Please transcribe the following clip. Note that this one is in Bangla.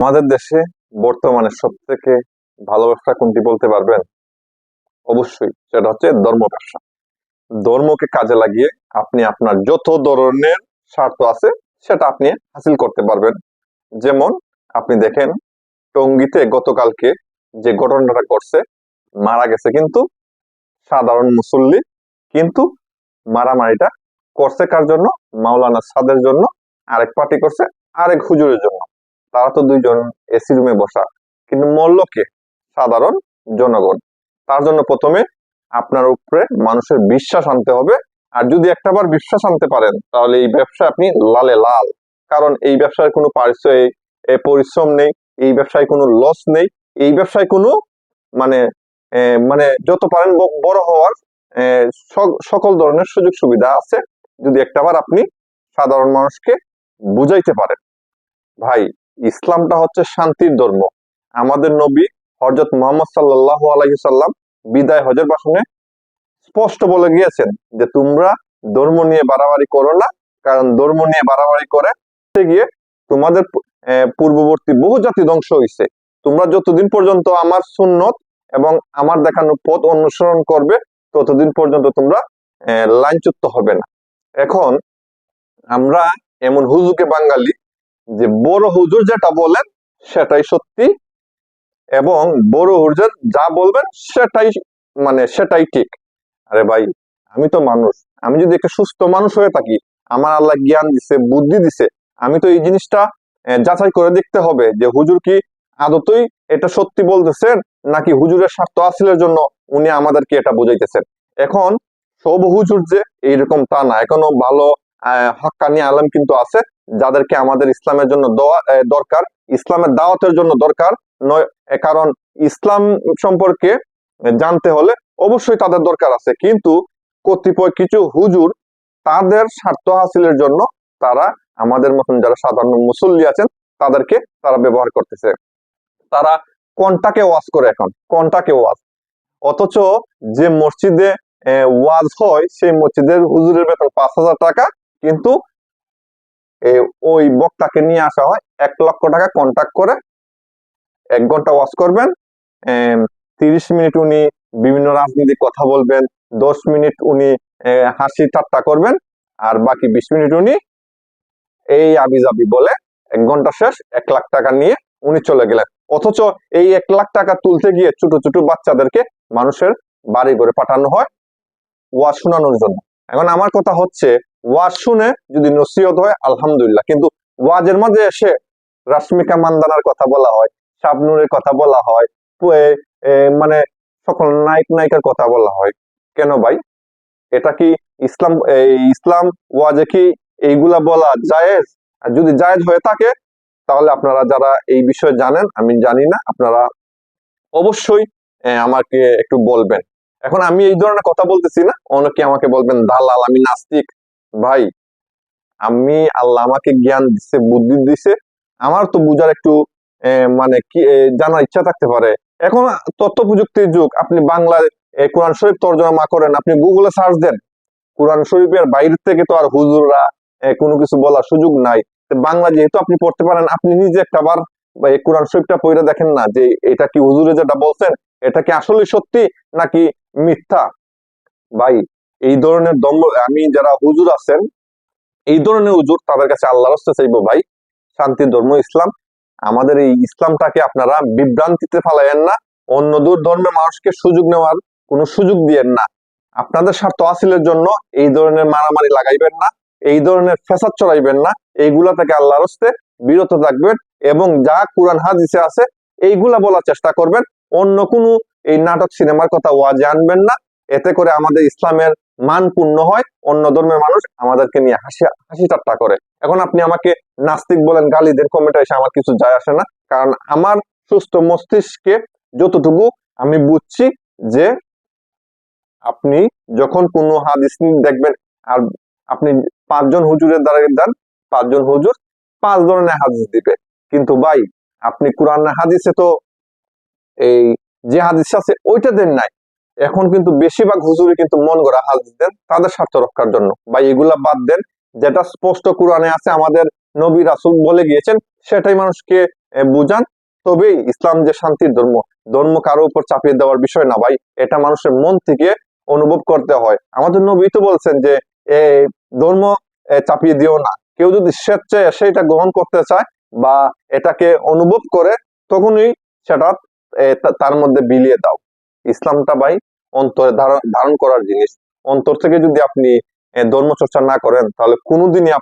আমাদের দেশে বর্তমানে সব থেকে ভালো ব্যবসা কোনটি বলতে পারবেন? অবশ্যই, সেটা হচ্ছে ধর্ম ব্যবসা। ধর্মকে কাজে লাগিয়ে আপনি আপনার যত ধরনের স্বার্থ আছে, সেটা আপনি হাসিল করতে পারবেন। যেমন, আপনি দেখেন, টঙ্গিতে গতকালকে যে ঘটনাটা ঘটছে, মারা গেছে কিন্তু সাধারণ মুসল্লি, কিন্তু মারামারিটা করছে কার জন্য? মাওলানা সাদের জন্য। আরেক পার্টি করছে, আরেক হুজুরের জন্য। তারা তো দুইজন এসি রুমে বসা। কিন্তু মল্লকে সাধারণ জনগণ। তার জন্য প্রথমে আপনার উপরে মানুষের বিশ্বাস আনতে হবে। আর যদি একটাবার বিশ্বাস আনতে পারেন তাহলে এই ব্যবসা আপনি লালে লাল। কারণ এই ব্যবসায় কোনো এ, পরিশ্রম নেই এই ব্যবসায় কোনো লস নেই। এই ব্যবসায় কোনো মানে মানে যত পারেন বড় হওয়ার সকল ধরনের সুযোগ সুবিধা আছে। যদি একটাবার আপনি সাধারণ মানুষকে বুঝাইতে পারেন। ভাই ইসলামটা হচ্ছে শান্তির ধর্ম। আমাদের নবী হজরত মোহাম্মদ সাল্লাহ আলাইসাল্লাম বিদায় হজের ভাষণে স্পষ্ট বলে গিয়েছেন যে, তোমরা ধর্ম নিয়ে বাড়াবাড়ি করো না, কারণ ধর্ম নিয়ে বাড়াবাড়ি করে গিয়ে তোমাদের পূর্ববর্তী বহু জাতি ধ্বংস হয়েছে তোমরা যতদিন পর্যন্ত আমার সুন্নত এবং আমার দেখানো পথ অনুসরণ করবে, ততদিন পর্যন্ত তোমরা লাইনচ্যুত হবে না। এখন আমরা এমন হুজুকে বাঙালি যে বড় হুজুর যেটা বলেন, সেটাই সত্যি এবং বড় হুজুর যা বলবেন সেটাই মানে সেটাই ঠিক। আরে ভাই, আমি তো মানুষ, আমি যদি একটা সুস্থ মানুষ হয়ে থাকি, আমার আল্লাহ জ্ঞান দিছে, বুদ্ধি দিছে, আমি তো এই জিনিসটা যাচাই করে দেখতে হবে যে হুজুর কি আদতই এটা সত্যি বলতেছেন, নাকি হুজুরের স্বার্থ হাসিলের জন্য উনি আমাদেরকে এটা বুঝাইতেছেন। এখন সব হুজুর যে এইরকম তা না, এখনও ভালো হাক্কানি আলম কিন্তু আছে যাদেরকে আমাদের ইসলামের জন্য দরকার, ইসলামের দাওয়াতের জন্য দরকার। নয় কারণ ইসলাম সম্পর্কে জানতে হলে অবশ্যই তাদের দরকার আছে। কিন্তু কতিপয় কিছু হুজুর তাদের স্বার্থ হাসিলের জন্য তারা আমাদের মতন যারা সাধারণ মুসল্লি আছেন, তাদেরকে তারা ব্যবহার করতেছে। তারা কোনটাকে ওয়াজ করে এখন? কোনটাকে ওয়াজ? অথচ যে মসজিদে ওয়াজ হয়, সেই মসজিদের হুজুরের বেতন পাঁচ হাজার টাকা, কিন্তু ওই বক্তাকে নিয়ে আসা হয়। এক লক্ষ টাকা কন্ট্যাক্ট করে এক ঘণ্টা ওয়াজ করবেন তিরিশ মিনিট উনি বিভিন্ন রাজনীতিক কথা বলবেন, দশ মিনিট উনি হাসি ঠাট্টা করবেন, আর বাকি বিশ মিনিট উনি এই আবিজাবি বলে এক ঘণ্টা শেষ এক লাখ টাকা নিয়ে উনি চলে গেলেন। অথচ এই এক লাখ টাকা তুলতে গিয়ে ছোট ছোট বাচ্চাদেরকে মানুষের বাড়ি করে পাঠানো হয় ওয়া শোনানোর জন্য। এখন আমার কথা হচ্ছে ওয়াজ শুনে যদি নসিহত হয়, আলহামদুলিল্লাহ। কিন্তু ওয়াজের মাঝে এসে রাশ্মিকা মান্দানার কথা বলা হয়, শাবনুরের কথা বলা হয় মানে সকল নায়ক নায়িকার কথা বলা হয়। কেন ভাই? এটা কি ইসলাম ইসলাম ওয়াজে কি এইগুলা বলা জায়েজ? যদি জায়েজ হয়ে থাকে, তাহলে আপনারা যারা এই বিষয়ে জানেন, আমি জানি না, আপনারা অবশ্যই আমাকে একটু বলবেন। এখন আমি এই ধরনের কথা বলতেছি না, অনেকে আমাকে বলবেন, দালাল, আমি নাস্তিক। ভাই, আমি আল্লাহ আমাকে জ্ঞান দিছে, বুদ্ধি দিছে। আমার তো বুঝার একটু মানে কি জানার ইচ্ছা থাকতে পারে। এখন তথ্য প্রযুক্তির যুগ, আপনি বাংলায় কোরআন শরীফ তর্জমা করেন, আপনি গুগলে সার্চ দেন। কোরআন শরীফের বাইরে থেকে তো আর হুজুররা কোনো কিছু বলার সুযোগ নাই। বাংলা যেহেতু আপনি পড়তে পারেন, আপনি নিজে একটা বার কোরআন শরীফটা পড়ে দেখেন না যে এটা কি হুজুরে যেটা বলছেন, এটা কি আসলে সত্যি নাকি মিথ্যা? ভাই এই ধরনের দম্ভ আমি যারা হুজুর আছেন, এই ধরনের হুজুর তাদের কাছে আল্লাহর রাস্তা চাইব ভাই। শান্তির ধর্ম, ইসলাম। আমাদের এই ইসলামটাকে আপনারা বিভ্রান্তিতে ফেলাইয়েন না। অন্য দূর ধর্মের মানুষকে সুযোগ নেওয়ার কোনো সুযোগ দিয়েন না। আপনাদের স্বার্থ হাসিলের জন্য এই ধরনের মারামারি লাগাইবেন না, এই ধরনের ফেসাদ চড়াইবেন না। এইগুলা থেকে আল্লাহর হস্তে বিরত থাকবেন এবং যা কোরআন, হাদিসে আছে, এইগুলা বলার চেষ্টা করবেন। অন্য কোনো এই নাটক, সিনেমার কথা ওয়াজে আনবেন না। এতে করে আমাদের ইসলামের মান পূর্ণ হয়, অন্য ধর্মের মানুষ আমাদেরকে নিয়ে হাসি হাসি ঠাট্টা করে। এখন আপনি আমাকে নাস্তিক বলেন, গালি দেন কমেন্টে এসে আমার কিছু যায় আসে না। কারণ আমার সুস্থ মস্তিষ্কে যতটুকু আমি বুঝছি যে আপনি যখন কোনো হাদিস দেখবেন, আর আপনি পাঁচজন হুজুরের দ্বারা দেন, পাঁচজন হুজুর পাঁচ ধরনের হাদিস দিবে। কিন্তু ভাই, আপনি কোরআন হাদিসে তো এই যে হাদিস আছে, ওইটা দেন নাই। এখন কিন্তু বেশিরভাগ হুজুরি কিন্তু মন গড়া দেন, তাদের স্বার্থ রক্ষার জন্য। বা এগুলা বাদ দেন, যেটা স্পষ্ট কোরআনে আছে, আমাদের নবী রাসূল বলে গিয়েছেন, সেটাই মানুষকে বুঝান। তবেই ইসলাম যে শান্তির ধর্ম ধর্ম কারও উপর চাপিয়ে দেওয়ার বিষয় না ভাই, এটা মানুষের মন থেকে অনুভব করতে হয়। আমাদের নবী তো বলছেন যে ধর্ম চাপিয়ে দিও না। কেউ যদি স্বেচ্ছায় এসে এটা গ্রহণ করতে চায় বা এটাকে অনুভব করে, তখনই সেটা তার মধ্যে বিলিয়ে দাও। ইসলামটা ভাই অন্তরে ধারণ করার জিনিস। অন্তর থেকে যদি আপনি ধর্ম চর্চা না করেন তাহলে কোনোদিনই